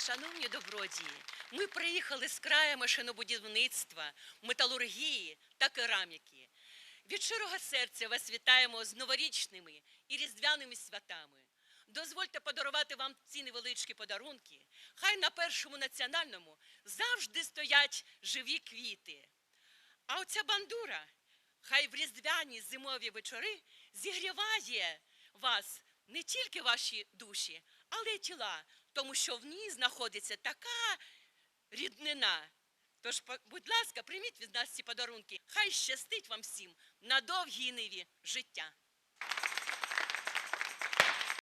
Шановні добродії, ми приїхали з краю машинобудівництва, металургії та кераміки. Від щирого серця вас вітаємо з новорічними і різдвяними святами. Дозвольте подарувати вам ці невеличкі подарунки. Хай на першому національному завжди стоять живі квіти. А оця бандура, хай в різдвяні зимові вечори зігріває вас не тільки ваші душі, але й тіла, тому що в ній знаходиться така ріднина. Тож, будь ласка, прийміть від нас ці подарунки. Хай щастить вам всім на довгій ниві життя.